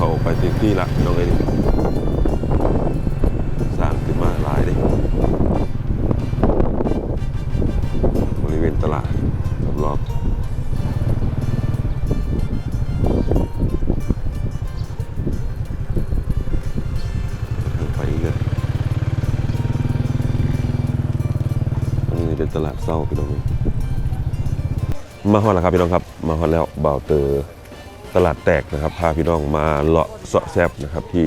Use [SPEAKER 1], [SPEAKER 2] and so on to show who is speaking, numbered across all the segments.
[SPEAKER 1] เข้าไปเต็มที่ละพี่น้องเอ้ยสร้างขึ้นมาหลายเลยบริเวณตลาดรอบๆไปอีกเลยอันนี้เป็นตลาดเศร้าพี่น้องมาฮอดแล้วครับพี่น้องครับ มาฮอดแล้วเบาเตอ ตลาดแตกนะครับพาพี่น้องมาเลาะเสาะแซบนะครับที่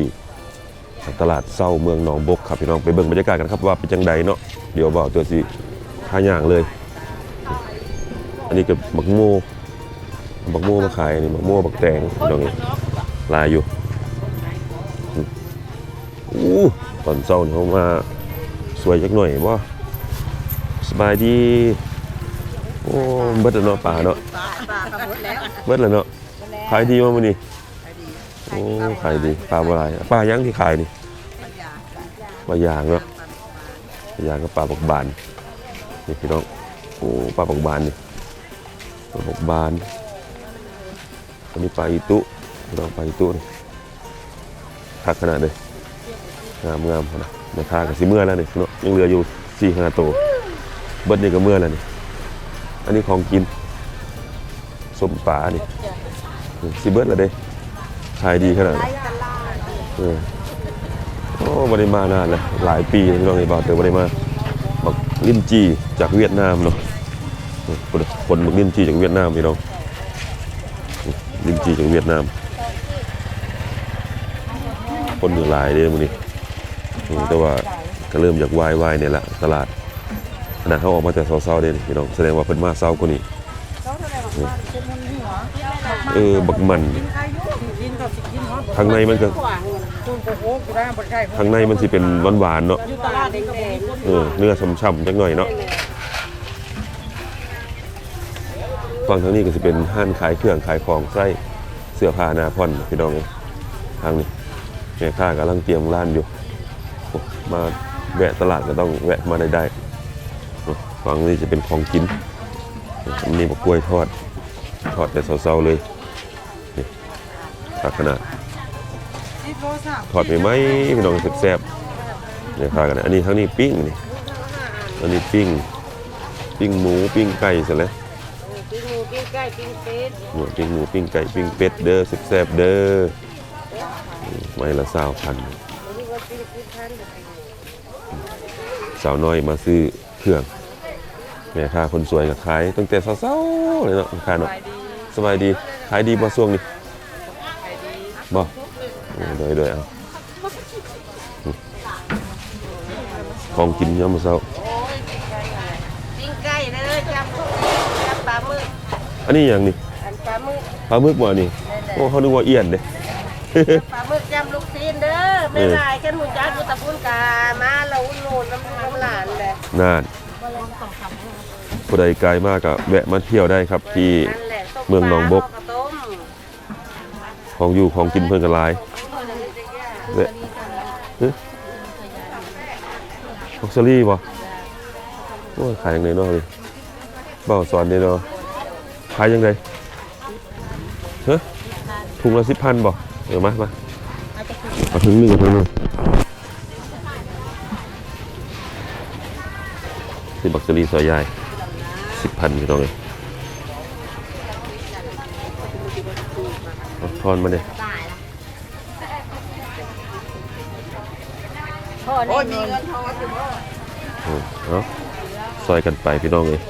[SPEAKER 1] ตลาดเศร้าเมืองหนองบกครับพี่น้องไปเบิ่งบรรยากาศกันครับว่าเป็นจังใดเนาะเดี๋ยวบ่าวเตอสิท่าย่างเลย อันนี้กับบักโมบักโมมาขายนี่บักโมบักแตงพี่น้องนี่ลายอยู่อู้ตอนเช้าเขามาสวยจักหน่อยบ่สบายดีโอ้เบิดแล้วเนาะป่าเนาะ
[SPEAKER 2] ปลาปลาหมดแล้ว
[SPEAKER 1] เบิดแล้วเนาะ ขายดีมากมื้อนี้
[SPEAKER 2] ขายดี
[SPEAKER 1] โอ้ขายดีปลาบ่หลายปลายังที่ขายนี่
[SPEAKER 2] ปลายา
[SPEAKER 1] ปลายางเนาะปลายางกับปลาบักบานนี่พี่น้องโอ้ปลาบักบานนี่ปลาบักบานอันนี้ปลาอีตุพี่น้องปลาอีตุนี่คักขนาดเลยงามงามขนาดราคาก็สิเมื่อแล้วนี่เนาะยังเหลืออยู่สี่ห้าตัวเบิดนี่ก็เมื่อแล้วนี่อันนี้ของกินส้มปลานี่ สิเบิดล้วเด้ขายดีขนาดนเออโอ้บริมานานเลยหลายปีพี่น้องไอ้บ่าวเตอบ่ไดมาบักลิ้นจีจากเวียดนามเนาะคนบักลิ้นจีจากเวียดนามพี่น้องลิ้นจีจากเวียดนาม คนอยู่หลายเด้มื้อนี้แต่ว่าก็เริ่มจากวายวายเนี่ยแหละตลาดขณะเขาออกมาแต่เช้าๆเด้พี่น้องแสดงว่าเพิ่นมาเช้ากว่านี้ เออบักมัน
[SPEAKER 2] กินก็สิกินเนาะ
[SPEAKER 1] ข้างในมันก็
[SPEAKER 2] คุณโกโก้กูได้บ่ได้
[SPEAKER 1] ข้างในมันสิเป็นหวานๆเนาะ
[SPEAKER 2] อยู่ตลาดเองก็บ่มีคน
[SPEAKER 1] เออเนื้อช่ำๆจักหน่อยเนาะฝั่งทางนี้ก็จะเป็นห้านขายเครื่องขายของไส้เสื้อผ้าหนาพ่อนพี่น้องเอ้ยทางนี้แม่ค้ากำลังเตรียมร้านอยู่โอ้มาแวะตลาดก็ต้องแวะมาได้ได้โอ้ฝั่งนี้จะเป็นของกินอันนี้บอกกล้วยทอด ทอดแต่เซาๆเลยนี่ตักขนาด
[SPEAKER 2] ที่โทรศัพท์
[SPEAKER 1] ทอดใหม่ๆพี่น้องแซ่บๆเนี่ยค่ะกันนะอันนี้ทั้งนี้ปิ้งนี่อันนี้ปิ้งปิ้งหมูปิ้งไก่เสร็จแล้ว
[SPEAKER 2] ปิ้งหมูปิ้งไก่ปิ้งเป็ด
[SPEAKER 1] หมูปิ้งหมูปิ้งไก่ปิ้งเป็ดเด้อแซ่บๆเด้อไม่ละสาวพัน
[SPEAKER 2] นี่ว่าปิ้งปิ้งพัน
[SPEAKER 1] สาวน้อยมาซื้อเครื่อง แม่ค้าคนสวยก็ขายตั้งแต่เช้าๆเลยเนาะแม่ค้าเนาะ
[SPEAKER 2] ขายดี
[SPEAKER 1] สบายดีขายดีบ่ช่วงนี้
[SPEAKER 2] ขายดี
[SPEAKER 1] บ่โอ้โดยโดยเอาของกินยามมื้อเช้า
[SPEAKER 2] ปิ้งไก่เลยจำจำปลาหมึก
[SPEAKER 1] อันนี้หยังนี่
[SPEAKER 2] อันปลาหมึก
[SPEAKER 1] ปลาหมึกบ่นี่โอ้เขานึกว่าเอียนเด้
[SPEAKER 2] ปลาหมึกจำลูกซีนเด้อไม่ลายกันหมูจ้าดูตะพุนกามาเราอุ่นนูนน้ำน้ำหลานเลย
[SPEAKER 1] นาน ผู้ใดไกลมากก็แวะมาเที่ยวได้ครับที่
[SPEAKER 2] นั่นแหละต้
[SPEAKER 1] เมืองหนองบก
[SPEAKER 2] ปลาต้ม
[SPEAKER 1] ของอยู่ของกินเพิ่นกันหลายเด้ฮะออกซารี่บ่โอ้ยขายยังไงเนาะนี่เบ้าสอนเด้เนาะขายยังไงฮะถุงละสิบพันบ่เออมามาเอาถุงหนึงเอาถุงหนึงสิบักซารี่ซอยใหญ่ สิบพันพี่น้องเลยเอาทอนมาเลย
[SPEAKER 2] โอ้ยมีเงินทอนอยู่บ่
[SPEAKER 1] อืมเนาะซอยกันไปพี่น้องเลย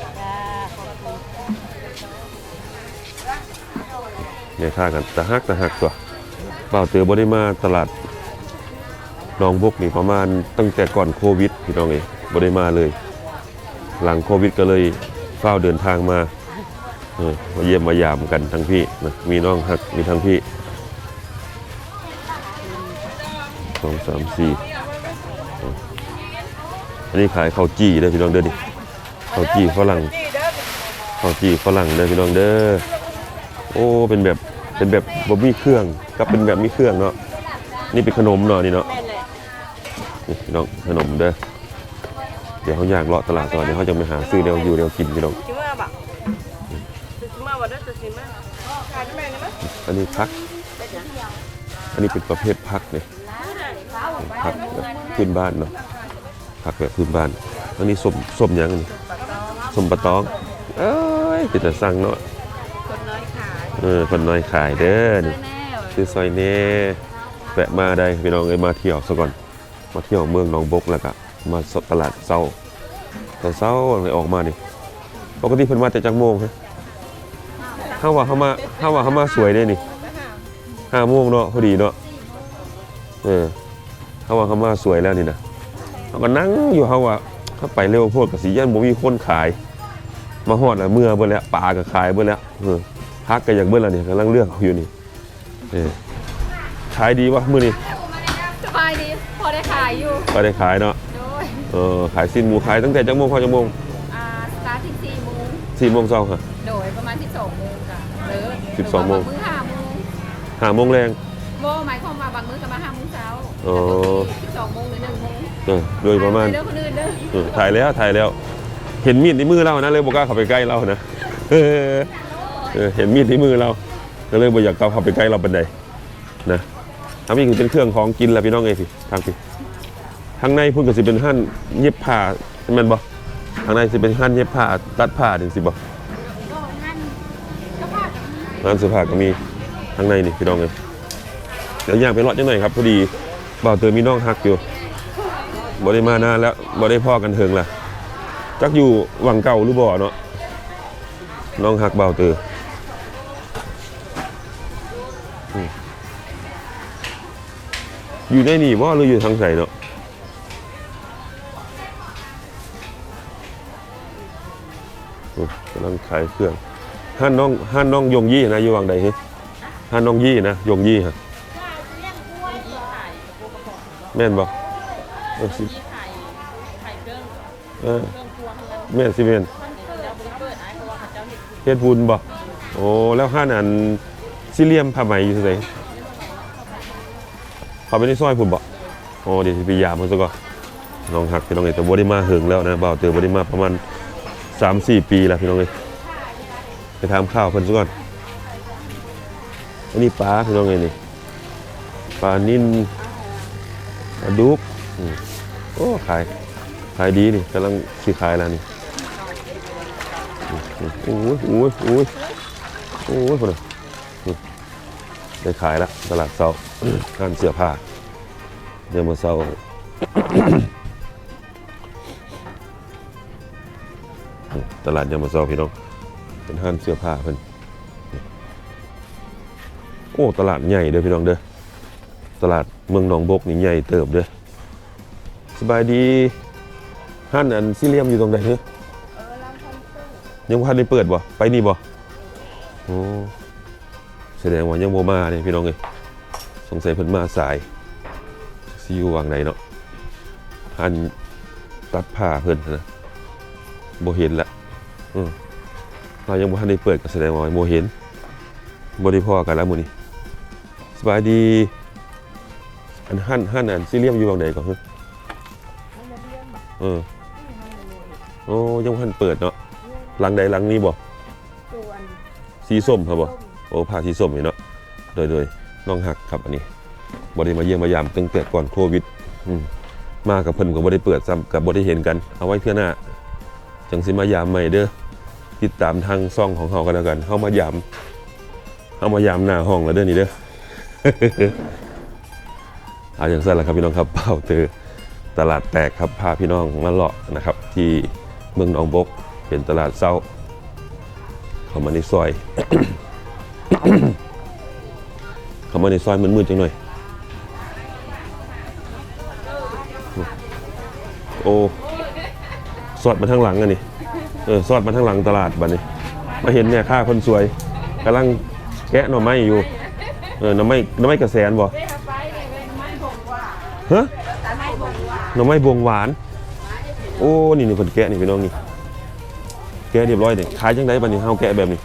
[SPEAKER 1] เนี่ยค่ากันตะฮักตะฮักตัวเปล่าวเตือบได้มาตลาดหนองบกนี่ประมาณตั้งแต่ก่อนโควิดพี่น้องเลยบได้มาเลย หลังโควิดก็เลย เฝ้าวเดินทางมาเออมาเยี่ยมมายามกันทั้งพี่นะมีน้องฮักมีทั้งพี่สองสามสี่อันนี้ขายข้าวจี้เด้อพี่น้องเด้อดิข้าวจี้ฝรั่งข้าวจี้ฝรั่งเด้อพี่น้องเด้อโอ้เป็นแบบเป็นแบบบ่มีเครื่องกับเป็นแบบมีเครื่องเนาะนี่เป็นขนมเนาะนี่เนาะ
[SPEAKER 2] แม่นแหละ
[SPEAKER 1] นี่พี่น้องขนมเด้อ เดี๋ยวเขาอยากเลาะตลาดก่อนเดี๋ยวเขาจะไปหาซื้อเดี๋ยวอยู่เดี๋ยวกินพี่น้อง
[SPEAKER 2] ชิมาบ่ชิมาบ่ได้ตัวชิมาขายได้แม่นี่มั้ย
[SPEAKER 1] อันนี้พัก อันนี้เป็นประเภทพักเนี่ยพักแบบพื้นบ้านเนาะพักแบบพื้นบ้าน อันนี้ส้มส้มยังนนี้ส้มปะตอง เอ้ยเป็นแต่สั่งเนาะ
[SPEAKER 2] คนน้อยขาย
[SPEAKER 1] เออ คนน้อยขายเด้อนี่ซื้อซอยเน่แวะมาได้พี่น้องเอ้ยมาเที่ยวซะก่อน มาเที่ยวเมืองหนองบกแล้วก็ มาตลาดเศร้าตอนเศร้าเลยออกมานี่ปกติเพิ่นมาแต่จักโมงฮะถ้าว่าเขามาถ้าว่าเขามาสวยได้นี่ห้าโมงเนาะพอดีเนาะเออถ้าว่าเขามาสวยแล้วนี่นะเขาก็นั่งอยู่เขาว่าเขาไปเร็วโพดกับสียันบ่มีคนขาย มาฮอดแล้วเมื่อเบิ่แล้วปลาก็ขายเบิ่แล้วเออพักก็อยากเบิ่แล้วนี่กำลังเลือกเอาอยู่นี่เออขายดีวะมื้อนี้
[SPEAKER 3] สบายดีพอได้ขายอยู่
[SPEAKER 1] ก็ได้ขายเนาะ
[SPEAKER 3] โดย
[SPEAKER 1] เออขายสิ้นหมูขายตั้งแต่จักโมงพอจักโมง
[SPEAKER 3] อ่าสตาร์ทที่สี่โมง
[SPEAKER 1] สี่โมงเช้าค่ะ
[SPEAKER 3] โดยประมาณสิบสองโมงค่ะหรือ
[SPEAKER 1] สิบสองโมง
[SPEAKER 3] บมื้อห้าโมง
[SPEAKER 1] ห้าโมงแรง
[SPEAKER 3] โมหมายความว่าบางมื้อก็มาห้าโมงเช้า
[SPEAKER 1] อ๋อ
[SPEAKER 3] สิบสองโมงหรือหนึ่งโมง
[SPEAKER 1] เออโดยประมาณ
[SPEAKER 3] เด้อคนอื่นเด้อ
[SPEAKER 1] เออถ่ายแล้วถ่ายแล้ว เห็นมีดในมือเรานะเลยบอกล้าเข้าไปใกล้เรานะเออเออเห็นมีดในมือเราก็เลยบอกอยากเข้าไปใกล้เราเป็นใดนะทำนี่คือเป็นเครื่องของกินแหละพี่น้องไงสิทางสิ ทางในพุ่นก็สิเป็นหั่นเย็บผ้าแม่นบ่ทางในสิเป็นหั่นเย็บผ้าตัดผ้าถึงสิบ่ร้านเสื้อผ้าก็มีทางในนี่พี่น้องเลยเดี๋ยวย่างไปรอดจังหน่อยครับพอดีบ่าวเติมมีน้องฮักอยู่บ่ได้มานานแล้วบ่ได้พ่อกันเถิงล่ะจักอยู่วังเก่าหรือบ่เนาะน้องฮักเบาเตออืมอยู่ในนี่บ่หรืออยู่ทางใสเนาะ กำลังขายเครื่องห้านน้องห้านน้องยงยี่นะอยู่วังใดฮ้ห้านน้องยี่นะยงยี่ฮะแม่นบ่เออสิ
[SPEAKER 3] เอ
[SPEAKER 1] อแม่นสิแม่น
[SPEAKER 3] เจ้าบริเปิดไอ้เพราะว่าเขาเจ้าเห็ด
[SPEAKER 1] เฮ็ดบุญบ่โอ้แล้วห้านอันซิเลียมผ้าไหมอยู่ไสเขาไปในซอยพุ่นบ่โอ้เดี๋ยวสิไปยามเพิ่นซะก่อนน้องหักพี่น้องเอ้ยแต่บ่ได้มาเฮิงแล้วนะบ่าวเตือบ่ได้มาประมาณ 3-4ปีแล้วพี่น้องเอ้ยไปถามข้าวเพิ่นซะก่อนอันนี้ปลาพี่น้องเอ้ยนี่ปลานิ่นปลาดุกโอ้ขายขายดีนี่กำลังสิขายแล้วนี่โอ้ยโอ้ยโอ้ยโอ้ยคนน่ะได้ขายแล้วตลาดเซาร้านเสื้อผ้าเดี๋ยวมาเซา ตลาดยามมาซาพี่น้อง เป็นห้างเสื้อผ้าเพิ่นโอ้ตลาดใหญ่เด้อพี่น้องเด้อตลาดเมืองหนองบกนี่ใหญ่เติบเด้อสบายดีห้านอันซิเลียมอยู่ตรงไหนเฮ้ยังพันได้เปิดบ่ไปนี่บ่โอ้แสดงว่ายังโมมาเนี่ยพี่น้องเอ้ยสงสัยเพิ่นมาสายซีอยู่วางไหนเนาะหันตัดผ้าเพิ่นนะ บเห็นละอืมเรายังบ่ทันได้เปิดก็แสดงว่าบ่เห็นบ่ได้พอกันแล้วมื้อนี้สบายดี อันหั่นหั่นอันซีเรียมอยู่วางไหนก่อนเฮ้ยเออโอ้ยังบ่ทันเปิดเนาะหลังใดหลังนี้บ่
[SPEAKER 2] ส่วน
[SPEAKER 1] สีส้มครับบ่โอ้ผ้าสีส้มนี่เนาะโดยโดยน้องหักครับอันนี้บ่ได้มาเยี่ยมมายามตั้งแต่ก่อนโควิดอืมมากับเพิ่นก็บ่ได้เปิดซ้ำกับบ่ได้เห็นกันเอาไว้เทื่อหน้า จังสิมายามใหม่เด้อติดตามทางซ่องของเฮากันแล้วกันเฮามายามเฮามายามหน้าห้องแล้วเด้อนี่เด้อเอาอย่างสั้นแหละครับพี่น้องครับเป่าเตอตลาดแตกครับพาพี่น้องมาเลาะนะครับ ที่เมืองหนองบกเป็นตลาดเศร้าเข้ามาในซอยเข้ามาในซอยมืดๆจังหน่อยโอ้ สอดมาทางหลังอันนี้เออสอดมาทางหลังตลาดบัดนี้ มาเห็นเนี่ยค่าคนสวยกำลังแกะหน่อไม้อยู่เออหน่อไม้หน่อไม้กระแสนบ่ฮะหน่อไม้บวงหวาน โอ้นี่นี่คนแกะนี่พี่น้องนี่แกะเรียบร้อยเนี่ยขายจังไดบัดนี้เฮาแกะแบบนี้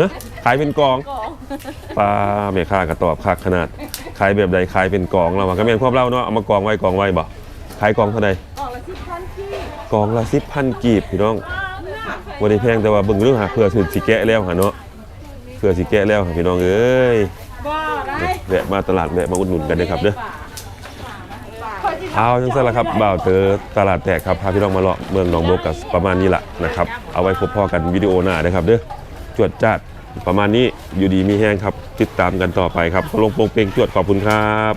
[SPEAKER 1] ฮะขายเป็นกองปลาแม่ค้าก็ตอบคักขนาดขายแบบใดขายเป็นกองเราว่าก็แม่นความเล่าเนาะเอามากองไว้กองไว้บ่ขายกองเท่าใด
[SPEAKER 2] ออกละสิบพันที่
[SPEAKER 1] กองละ10,000กีบพี่น้องบ่ได้แพงแต่ว่าเบิ่งเรื่องหาเพื่อสิสิแกะแล้วหาเนาะเพื่อสิแกะแล้วหาพี่น้องเอ้ย
[SPEAKER 2] บ่ได้
[SPEAKER 1] แวะมาตลาดแวะมาอุดหนุนกันเด้อครับเด้อเอาจังซั่นละครับบ่าวเตอตลาดแตกครับพาพี่น้องมาเลาะเมืองหนองโบกกับประมาณนี้ละนะครับเอาไว้พบพ่อกันวิดีโอหน้าเด้อครับเด้อจวดจ้าดประมาณนี้อยู่ดีมีแห้งครับ ติดตามกันต่อไปครับลงโปงเปงจวดขอบคุณครับ